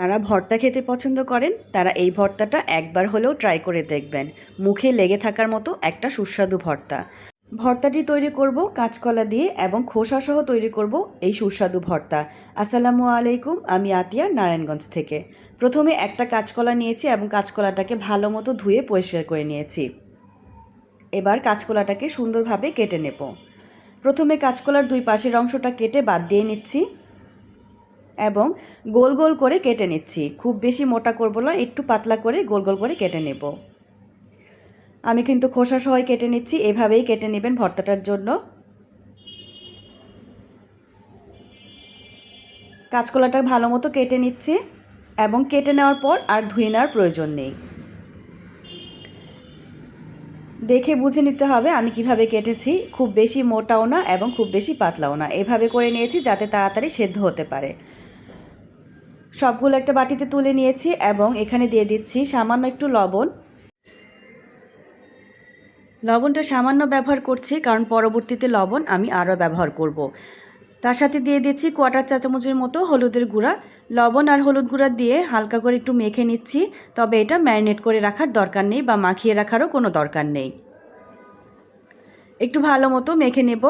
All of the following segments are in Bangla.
যারা ভর্তা খেতে পছন্দ করেন, তারা এই ভর্তাটা একবার হলেও ট্রাই করে দেখবেন। মুখে লেগে থাকার মতো একটা সুস্বাদু ভর্তা। ভর্তাটি তৈরি করব কাঁচকলা দিয়ে এবং খোসা সহ তৈরি করব এই সুস্বাদু ভর্তা। আসসালামু আলাইকুম, আমি আতিয়া, নারায়ণগঞ্জ থেকে। প্রথমে একটা কাঁচকলা নিয়েছি এবং কাঁচকলাটাকে ভালো মতো ধুয়ে পরিষ্কার করে নিয়েছি। এবার কাঁচকলাটাকে সুন্দরভাবে কেটে নেব। প্রথমে কাঁচকলার দুই পাশের অংশটা কেটে বাদ দিয়ে নিচ্ছি। এবং গোল গোল করে কেটে নিচ্ছি। খুব বেশি মোটা করব না, একটু পাতলা করে গোল গোল করে কেটে নেব। আমি কিন্তু খোসা সহই কেটে নিচ্ছি, এভাবেই কেটে নেবেন ভর্তাটার জন্য। কাঁচকলাটা ভালো মতো কেটে নিচ্ছি এবং কেটে নেওয়ার পর আর ধুয়ে নেওয়ার প্রয়োজন নেই। দেখে বুঝে নিতে হবে আমি কীভাবে কেটেছি, খুব বেশি মোটাও না এবং খুব বেশি পাতলাও না। এভাবে করে নিয়েছি যাতে তাড়াতাড়ি সেদ্ধ হতে পারে। সবগুলো একটা বাটিতে তুলে নিয়েছি এবং এখানে দিয়ে দিচ্ছি সামান্য একটু লবণ। লবণটা সামান্য ব্যবহার করছি কারণ পরবর্তীতে লবণ আমি আরও ব্যবহার করব। তার সাথে দিয়ে দিচ্ছি কোয়াটার চা চামচের মতো হলুদের গুঁড়া। লবণ আর হলুদ গুঁড়া দিয়ে হালকা করে একটু মেখে নিচ্ছি, তবে এটা ম্যারিনেট করে রাখার দরকার নেই বা মাখিয়ে রাখারও কোনো দরকার নেই। একটু ভালো মতো মেখে নেব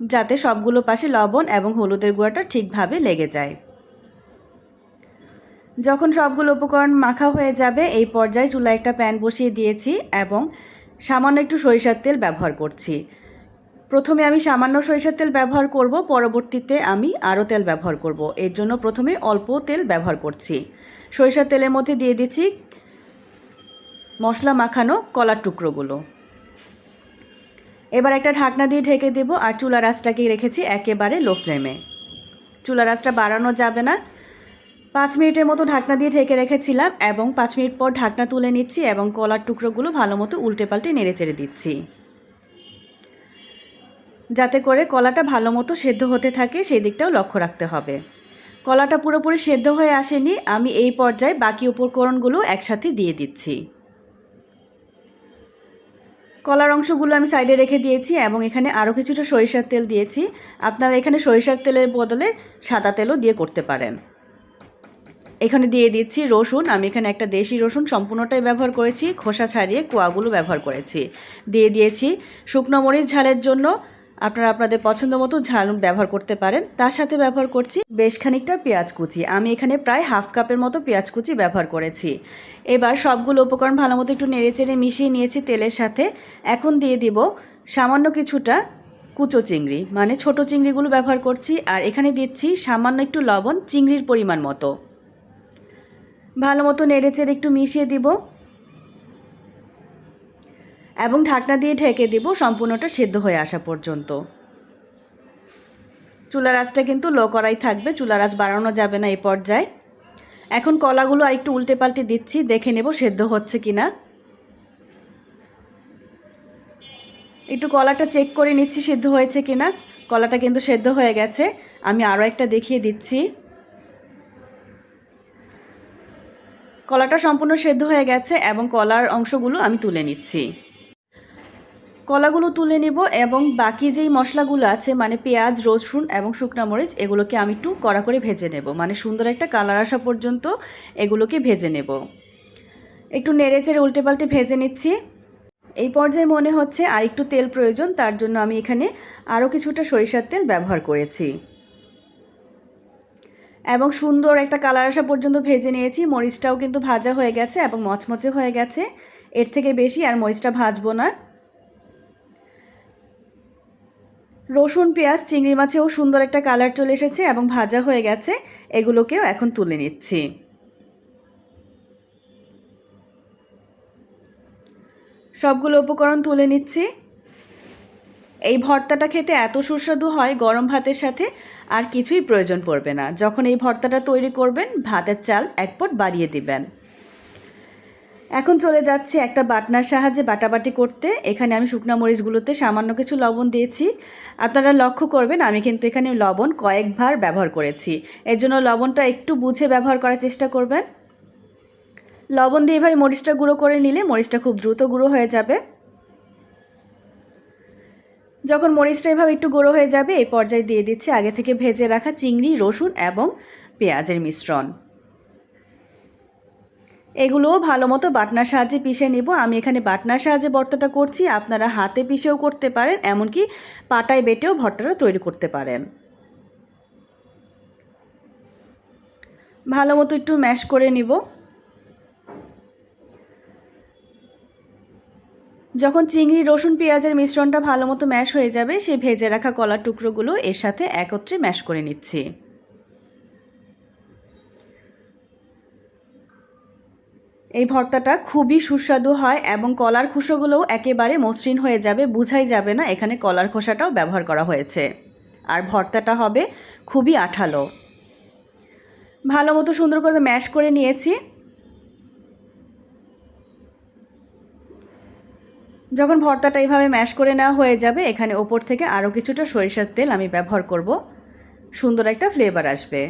যাতে সবগুলো পাশে লবণ এবং হলুদের গুঁড়াটা ঠিকভাবে লেগে যায়। যখন সবগুলো উপকরণ মাখা হয়ে যাবে, এই পর্যায়ে চুলায় একটা প্যান বসিয়ে দিয়েছি এবং সামান্য একটু সরিষার তেল ব্যবহার করছি। প্রথমে আমি সামান্য সরিষার তেল ব্যবহার করব, পরবর্তীতে আমি আরও তেল ব্যবহার করব। এর জন্য প্রথমে অল্প তেল ব্যবহার করছি। সরিষার তেলের মধ্যে দিয়ে দিচ্ছি মশলা মাখানো কলার টুকরোগুলো। এবার একটা ঢাকনা দিয়ে ঢেকে দেব আর চুলা রাসটাকে রেখেছি একেবারে লো ফ্লেমে। চুলা রাসটা বাড়ানো যাবে না। পাঁচ মিনিটের মতো ঢাকনা দিয়ে ঢেকে রেখেছিলাম এবং পাঁচ মিনিট পর ঢাকনা তুলে নিচ্ছি এবং কলার টুকরোগুলো ভালো মতো উল্টে পাল্টে নেড়ে চেড়ে দিচ্ছি। যাতে করে কলাটা ভালো মতো সেদ্ধ হতে থাকে, সেই দিকটাও লক্ষ্য রাখতে হবে। কলাটা পুরোপুরি সেদ্ধ হয়ে আসেনি, আমি এই পর্যায়ে বাকি উপকরণগুলো একসাথে দিয়ে দিচ্ছি। কলার অংশগুলো আমি সাইডে রেখে দিয়েছি এবং এখানে আরও কিছুটা সরিষার তেল দিয়েছি। আপনারা এখানে সরিষার তেলের বদলে সাদা তেলও দিয়ে করতে পারেন। এখানে দিয়ে দিচ্ছি রসুন। আমি এখানে একটা দেশি রসুন সম্পূর্ণটাই ব্যবহার করেছি। খোসা ছাড়িয়ে কোয়াগুলো ব্যবহার করেছি। দিয়ে দিয়েছি শুকনো মরিচ ঝালের জন্য। আপনারা আপনাদের পছন্দ মতো ঝাল ব্যবহার করতে পারেন। তার সাথে ব্যবহার করছি বেশ খানিকটা পেঁয়াজ কুচি। আমি এখানে প্রায় হাফ কাপের মতো পেঁয়াজ কুচি ব্যবহার করেছি। এবার সবগুলো উপকরণ ভালো মতো একটু নেড়ে চেড়ে মিশিয়ে নিয়েছি তেলের সাথে। এখন দিয়ে দিব সামান্য কিছুটা কুচো চিংড়ি। মানে ছোট চিংড়িগুলো ব্যবহার করছি। আর এখানে দিচ্ছি সামান্য একটু লবণ চিংড়ির পরিমাণ মতো। ভালো মতো নেড়ে চেড়ে একটু মিশিয়ে দিব। এবং ঢাকনা দিয়ে ঢেকে দিব সম্পূর্ণটা সেদ্ধ হয়ে আসা পর্যন্ত। চুলার আঁচটা কিন্তু লো করাই থাকবে, চুলার আঁচ বাড়ানো যাবে না এই পর্যায়ে। এখন কলাগুলো আর একটু উল্টে পাল্টে দিচ্ছি, দেখে নেব সেদ্ধ হচ্ছে কি না একটু কলাটা চেক করে নিচ্ছি সেদ্ধ হয়েছে কি না কলাটা কিন্তু সেদ্ধ হয়ে গেছে। আমি আরও একটা দেখিয়ে দিচ্ছি। কলাটা সম্পূর্ণ সেদ্ধ হয়ে গেছে এবং কলার অংশগুলো আমি তুলে নিচ্ছি। কলাগুলো তুলে নিব এবং বাকি যেই মশলাগুলো আছে মানে পেঁয়াজ, রসুন এবং শুকনা মরিচ, এগুলোকে আমি একটু কড়া করে ভেজে নেব। মানে সুন্দর একটা কালার আসা পর্যন্ত এগুলোকে ভেজে নেব। একটু নেড়ে চেড়ে উল্টে পাল্টে ভেজে নিচ্ছি। এই পর্যায়ে মনে হচ্ছে আর একটু তেল প্রয়োজন, তার জন্য আমি এখানে আরও কিছুটা সরিষার তেল ব্যবহার করেছি। এবং সুন্দর একটা কালার আসা পর্যন্ত ভেজে নিয়েছি। মরিচটাও কিন্তু ভাজা হয়ে গেছে এবং মচমচে হয়ে গেছে। এর থেকে বেশি আর মরিচটা ভাজবো না। রসুন, পেঁয়াজ, চিংড়ি মাছেও সুন্দর একটা কালার চলে এসেছে এবং ভাজা হয়ে গেছে। এগুলোকেও এখন তুলে নিচ্ছি। সবগুলো উপকরণ তুলে নিচ্ছি। এই ভর্তাটা খেতে এত সুস্বাদু হয় গরম ভাতের সাথে, আর কিছুই প্রয়োজন পড়বে না। যখন এই ভর্তাটা তৈরি করবেন, ভাতের চাল এক পট বাড়িয়ে দিবেন। এখন চলে যাচ্ছে একটা বাটনার সাহায্যে বাটাবাটি করতে। এখানে আমি শুকনা মরিচগুলোতে সামান্য কিছু লবণ দিয়েছি। আপনারা লক্ষ্য করবেন, আমি কিন্তু এখানে লবণ কয়েকবার ব্যবহার করেছি। এর জন্য লবণটা একটু বুঝে ব্যবহার করার চেষ্টা করবেন। লবণ দিয়ে এভাবে মরিচটা গুঁড়ো করে নিলে মরিচটা খুব দ্রুত গুঁড়ো হয়ে যাবে। যখন মরিচটা এভাবে একটু গুঁড়ো হয়ে যাবে এই পর্যায়ে দিয়ে দিচ্ছি আগে থেকে ভেজে রাখা চিংড়ি, রসুন এবং পেঁয়াজের মিশ্রণ। এগুলোও ভালো মতো বাটনার সাহায্যে পিষে নিব। আমি এখানে বাটনার সাহায্যে ভর্তাটা করছি। আপনারা হাতে পিষেও করতে পারেন, এমনকি পাটায় বেটেও ভর্তাটা তৈরি করতে পারেন। ভালো মতো একটু ম্যাশ করে নিব। যখন চিংড়ি, রসুন, পেঁয়াজের মিশ্রণটা ভালো মতো ম্যাশ হয়ে যাবে সেই ভেজে রাখা কলার টুকরোগুলো এর সাথে একত্রে ম্যাশ করে নিচ্ছি। এই ভর্তাটা খুবই সুস্বাদু হয় এবং কলার খোসাগুলোও একেবারে মসৃণ হয়ে যাবে, বুঝাই যাবে না এখানে কলার খোসাটাও ব্যবহার করা হয়েছে। আর ভর্তাটা হবে খুবই আঠালো। ভালো মতো সুন্দর করে ম্যাশ করে নিয়েছি। যখন ভর্তাটা এইভাবে ম্যাশ করে নেওয়া হয়ে যাবে, এখানে ওপর থেকে আরও কিছুটা সরিষার তেল আমি ব্যবহার করব। সুন্দর একটা ফ্লেভার আসবে।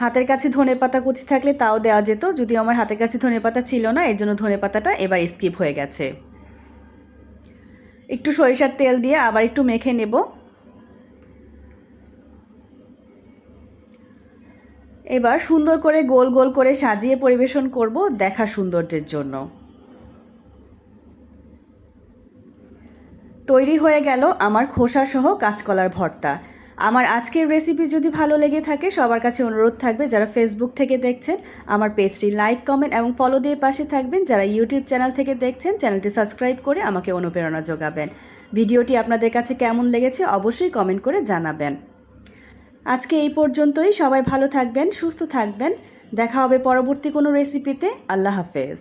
হাতের কাছে ধনে পাতা কুচি থাকলে তাও দেওয়া যেত যদি আমার হাতের কাছে ধনে পাতা ছিল না, এর জন্য ধনে পাতাটা এবার স্কিপ হয়ে গেছে। একটু সরিষার তেল দিয়ে আবার একটু মেখে নেব। এবার সুন্দর করে গোল গোল করে সাজিয়ে পরিবেশন করব দেখা সৌন্দর্যের জন্য। তৈরি হয়ে গেল আমার খোসা সহ কাঁচকলার ভর্তা। আমার আজকের রেসিপি যদি ভালো লেগে থাকে, সবার কাছে অনুরোধ থাকবে যারা ফেসবুক থেকে দেখছেন, আমার পেজটি লাইক কমেন্ট এবং ফলো দিয়ে পাশে থাকবেন। যারা ইউটিউব চ্যানেল থেকে দেখছেন চ্যানেলটি সাবস্ক্রাইব করে আমাকে অনুপ্রেরণা যোগাবেন। ভিডিওটি আপনাদের কাছে কেমন লেগেছে অবশ্যই কমেন্ট করে জানাবেন। আজকে এই পর্যন্তই। সবাই ভালো থাকবেন, সুস্থ থাকবেন। দেখা হবে পরবর্তী কোনো রেসিপিতে আল্লাহ হাফেজ।